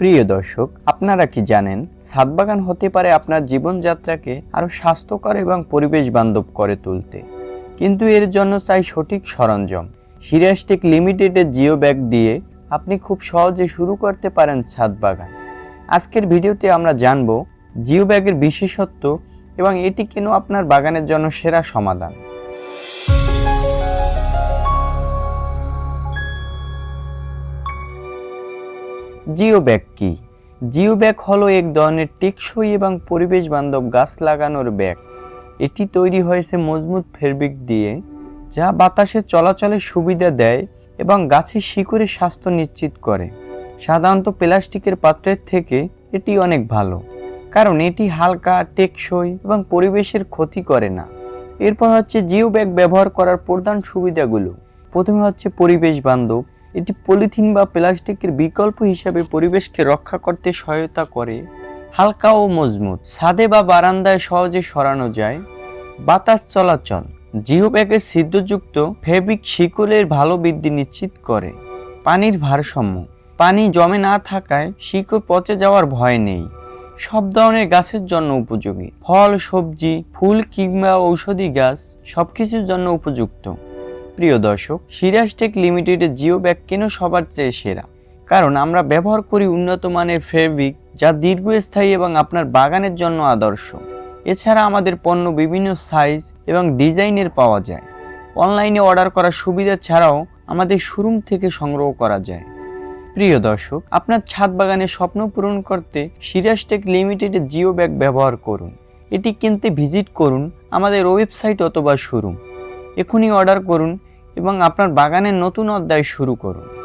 প্রিয় দর্শক, আপনারা কি জানেন ছাদ বাগান হতে পারে আপনার জীবনযাত্রাকে আরও স্বাস্থ্যকর এবং পরিবেশ বান্ধব করে তুলতে। কিন্তু এর জন্য চাই সঠিক সরঞ্জাম। সিরিয়াসটেক লিমিটেডের জিও ব্যাগ দিয়ে আপনি খুব সহজে শুরু করতে পারেন ছাদ বাগান আজকের ভিডিওতে আমরা জানব, জিও ব্যাগের বিশেষত্ব এবং এটি কেন আপনার বাগানের জন্য সেরা সমাধান। জিও ব্যাগ কি? জিও ব্যাগ হলো এক ধরনের টেকসই এবং পরিবেশ বান্ধব গাছ লাগানোর ব্যাগ। এটি তৈরি হয়েছে মজবুত ফেব্রিক দিয়ে, যা বাতাসে চলাচলের সুবিধা দেয় এবং গাছের শিকড়ের স্বাস্থ্য নিশ্চিত করে। সাধারণত প্লাস্টিকের পাত্রের থেকে এটি অনেক ভালো, কারণ এটি হালকা, টেকসই এবং পরিবেশের ক্ষতি করে না। এরপর হচ্ছে জিও ব্যাগ ব্যবহার করার প্রধান সুবিধাগুলো। প্রথমে হচ্ছে পরিবেশ বান্ধব এটি পলিথিন বা প্লাস্টিকের বিকল্প হিসাবে পরিবেশকে রক্ষা করতে সহায়তা করে। হালকা ও মজবুত। ছাদে বা বারান্দায় সহজে সরানো যায়। বাতাস চলাচল। জিও ব্যাগের ছিদ্রযুক্ত ফেব্রিক শিকলের ভালো বৃদ্ধি নিশ্চিত করে। পানির ভারসাম্য। পানি জমে না থাকায় শিকড় পচে যাওয়ার ভয় নেই। সব ধরনের গাছের জন্য উপযোগী। ফল, সবজি, ফুল কিংবা ঔষধি গাছ সবকিছুর জন্য উপযুক্ত। প্রিয় দর্শক সিরাজটেক লিমিটেডের জিও ব্যাগ কেন সবার চেয়ে সেরা? কারণ আমরা ব্যবহার করি উন্নত মানের ফেব্রিক যা দীর্ঘস্থায়ী এবং আপনার বাগানের জন্য আদর্শ। এছাড়া আমাদের পণ্য বিভিন্ন সাইজ এবং ডিজাইনের পাওয়া যায়। অনলাইনে অর্ডার করার সুবিধা ছাড়াও আমাদের শোরুম থেকে সংগ্রহ করা যায়। প্রিয় দর্শক, আপনার ছাদ বাগানের স্বপ্ন পূরণ করতে সিরাজটেক লিমিটেডের জিও ব্যাগ ব্যবহার করুন। এটি কিনতে ভিজিট করুন আমাদের ওয়েবসাইট অথবা শোরুম এখনই অর্ডার করুন এবং আপনার বাগানের নতুন অধ্যায় শুরু করুন।